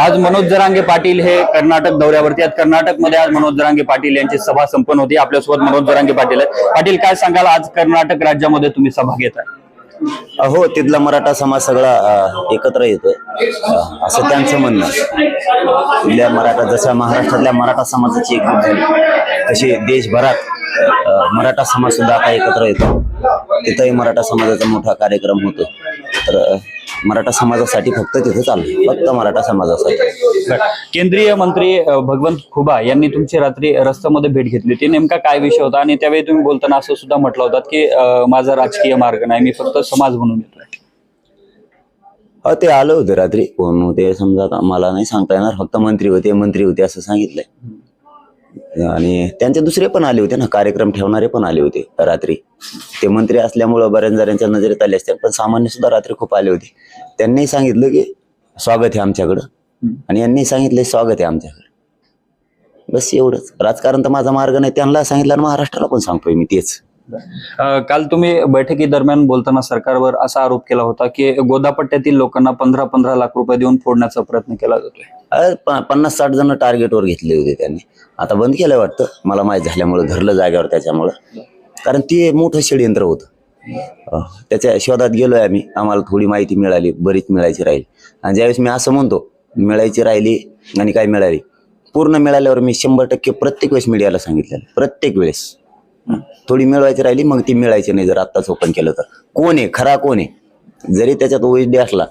आज मनोज जरांगे पाटील हे कर्नाटक दौऱ्यावरती आहेत. कर्नाटकमध्ये आज मनोज जरांगे पाटील यांची सभा संपन्न होती. आपल्यासोबत मनोज जरांगे पाटील आहेत. पाटील काय सांगाल? आज कर्नाटक राज्यामध्ये तुम्ही सभा घेत हो तिथला मराठा समाज सगळा एकत्र येतोय. असं त्यांचं म्हणणं तिथल्या मराठा जशा महाराष्ट्रातल्या मराठा समाजाची एक झाली तशी देशभरात मराठा समाज सुद्धा आता एकत्र येतो. तिथंही मराठा समाजाचा मोठा कार्यक्रम होतो. तर मराठा समाजासाठी फक्त तिथं चालू फक्त मराठा समाजासाठी. केंद्रीय मंत्री अ, भगवंत खुबा यांनी तुमची रात्री रस्त्यामध्ये भेट घेतली होती. नेमका काय विषय होता? आणि त्यावेळी तुम्ही बोलताना असं सुद्धा म्हटलं होतं की अ, माझा राजकीय मार्ग नाही. मी फक्त समाज म्हणून येतोय. हो ते आलं होते रात्री. कोण होते समजा आता मला नाही सांगता येणार. फक्त मंत्री होते मंत्री होते असं सांगितलंय. आणि त्यांचे दुसरे पण आले होते ना कार्यक्रम ठेवणारे पण आले होते रात्री. ते मंत्री असल्यामुळं बऱ्याच जणांच्या नजरेत आले असते पण सामान्य सुद्धा रात्री खूप आले होते. त्यांनी सांगितलं की स्वागत आहे आमच्याकडं. आणि यांनी सांगितलं स्वागत आहे आमच्याकडं. बस एवढंच. राजकारण तर माझा मार्ग नाही त्यांना सांगितलं आणि महाराष्ट्राला पण सांगतोय मी तेच. काल तुम्ही बैठकी दरम्यान बोलताना सरकारवर असा आरोप केला होता की गोदापट्ट्यातील लोकांना पंधरा पंधरा लाख रुपये देऊन फोडण्याचा प्रयत्न केला जातोय. पन्नास साठ जण टार्गेटवर घेतले होते त्यांनी. आता बंद केलं वाटतं. मला माहीत झाल्यामुळे धरलं जागेवर त्याच्यामुळं. कारण ते मोठं षडयंत्र होतं. त्याच्या शोधात गेलोय आम्ही. आम्हाला थोडी माहिती मिळाली बरीच मिळायची राहिली. आणि ज्यावेळेस मी असं म्हणतो मिळायची राहिली आणि काय मिळाली? पूर्ण मिळाल्यावर मी शंभर टक्के प्रत्येक वेळेस मीडियाला सांगितलेलं प्रत्येक वेळेस. थोडी मिळवायची राहिली मग ती मिळायची नाही जर आत्ताच ओपन केलं तर. कोण आहे? खरा कोण आहे? जरी त्याच्यात ओएसडी असला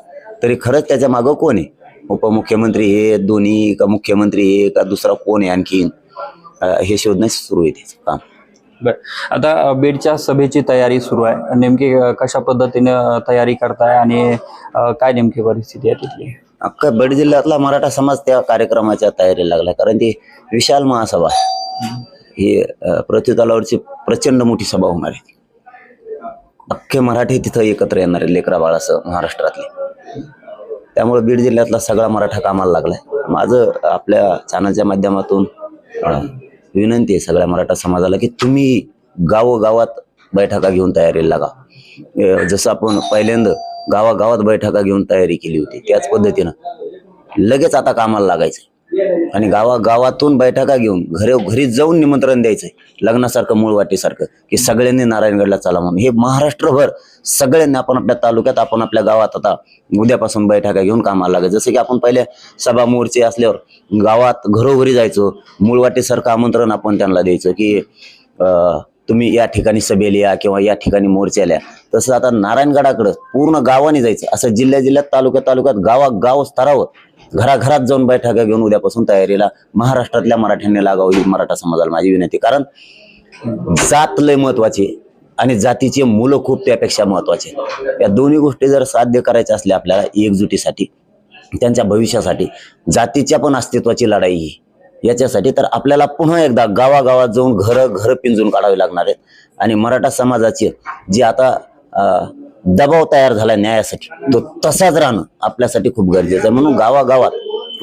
तरी खरंच त्याच्या मागं कोण आहे? उपमुख्यमंत्री हे दोन्ही का मुख्यमंत्री हे का दुसरा कोण आहे आणखीन हे शोधणं सुरू आहे त्याचं काम. बर. आता बीडच्या सभेची तयारी सुरू आहे. नेमकी कशा पद्धतीने तयारी करताय आणि काय नेमकी परिस्थिती आहे तिथली? अख्खा बीड जिल्ह्यातला मराठा समाज त्या कार्यक्रमाच्या तयारीला लागला कारण ती विशाल महासभा हे अं, पृथ्वीतलावरची प्रचंड मोठी सभा होणार आहे. अख्खे मराठी तिथं एकत्र येणार आहे लेकरा बाळासह महाराष्ट्रातले. त्यामुळे बीड जिल्ह्यातला सगळा मराठा कामाला लागलाय. माझं आपल्या चॅनलच्या माध्यमातून विनंती आहे सगळ्या मराठा समाजाला की तुम्ही गावोगावात बैठका घेऊन तयारीला लागा. जसं आपण पहिल्यांदा गावागावात बैठका घेऊन तयारी केली होती त्याच पद्धतीनं लगेच आता कामाला लागायचं आणि गावागावातून बैठका घेऊन घरी घरी जाऊन निमंत्रण द्यायचंय. लग्नासारखं मूळ वाटेसारखं की सगळ्यांनी नारायणगडला चला म्हणून. हे महाराष्ट्रभर सगळ्यांनी आपण आपल्या तालुक्यात आपण आपल्या गावात आता उद्यापासून बैठका घेऊन कामाला लागेल जसं की आपण पहिले सभा मोर्चे असल्यावर गावात घरोघरी जायचो. मूळ वाटेसारखं आमंत्रण आपण त्यांना द्यायचो की तुम्ही या ठिकाणी सभेला या किंवा या ठिकाणी मोर्चाला तसं आता नारायणगडाकडं पूर्ण गावाने जायचं. असं जिल्ह्या जिल्ह्यात तालुक्यात तालुक्यात गावा गाव स्तरावर घराघरात जाऊन बैठका घेऊन उद्यापासून तयारीला महाराष्ट्रातल्या मराठ्यांनी लागावं ही मराठा समाजाला माझी विनंती. कारण जात लय महत्वाची आणि जातीचे मुलं खूप त्यापेक्षा महत्त्वाचे या दोन्ही गोष्टी जर साध्य करायच्या असल्या आपल्याला एकजुटीसाठी त्यांच्या भविष्यासाठी जातीच्या पण अस्तित्वाची लढाई ही. याच्यासाठी तर आपल्याला पुन्हा एकदा गावागावात जाऊन घरं घरं पिंजून काढावे लागणार आहेत. आणि मराठा समाजाची जी आता दबाव तयार झाला न्यायासाठी. तो तसाच राहणं आपल्यासाठी खूप गरजेचं आहे. म्हणून गावागावात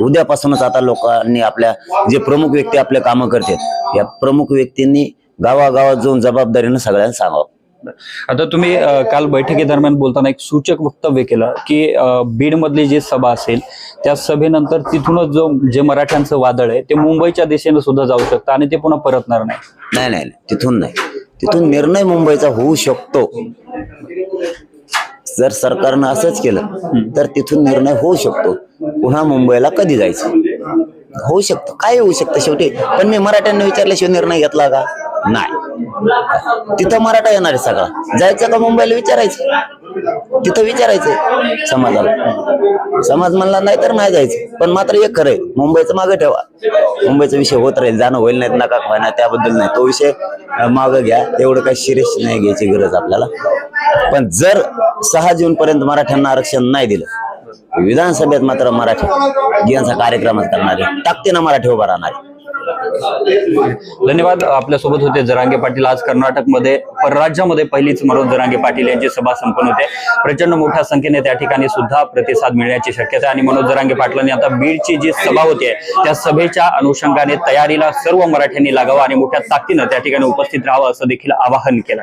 उद्यापासूनच आता लोकांनी आपल्या जे प्रमुख व्यक्ती आपले कामं करतात या प्रमुख व्यक्तींनी गावागावात जाऊन जबाबदारीनं सगळ्यांना सांगावं. आता तुम्ही काल बैठकीदरम्यान बोलताना एक सूचक वक्तव्य केलं की अ, बीडमधली जी सभा असेल त्या सभेनंतर तिथूनच जो जे मराठ्यांचं वादळ आहे ते मुंबईच्या दिशेने सुद्धा जाऊ शकतं आणि ते पुन्हा परतणार नाही नाही नाही, तिथून नाही. तिथून निर्णय मुंबईचा होऊ शकतो. जर सरकारनं असंच केलं तर तिथून निर्णय होऊ शकतो. पुन्हा मुंबईला कधी जायचं? होऊ शकतं. काय होऊ शकतं शेवटी? पण मी मराठ्यांना विचारल्याशिवाय निर्णय घेतला का? नाही. तिथं मराठा येणार आहे सगळा. जायचं का मुंबईला विचारायचं? तिथं विचारायचंय समाजाला. समाज म्हणला नाही तर नाही जायचं. पण मात्र एक खरंय मुंबईचं मागं ठेवा. मुंबईचा विषय होत राहील जाणं होईल नाहीत नका व्हायना त्याबद्दल नाही. तो विषय मागं घ्या. एवढं काही शिरेश नाही घ्यायची गरज आपल्याला. पण जर सहा जून पर्यंत मराठ्यांना आरक्षण नाही दिलं विधानसभेत मात्र मराठी यांचा कार्यक्रमच करणारे ताकदीनं मराठी उभा आहे. धन्यवाद. आपल्यासोबत होते जरांगे पाटील. आज कर्नाटकमध्ये परराज्यामध्ये पहिलीच मनोज जरांगे पाटील यांची सभा संपन्न होते. प्रचंड मोठ्या संख्येने त्या ठिकाणी सुद्धा प्रतिसाद मिळण्याची शक्यता आहे. आणि मनोज जरांगे पाटलांनी आता बीडची जी सभा होती त्या सभेच्या अनुषंगाने तयारीला सर्व मराठ्यांनी लागावं आणि मोठ्या ताकदीनं त्या ठिकाणी उपस्थित राहावं असं देखील आवाहन केलं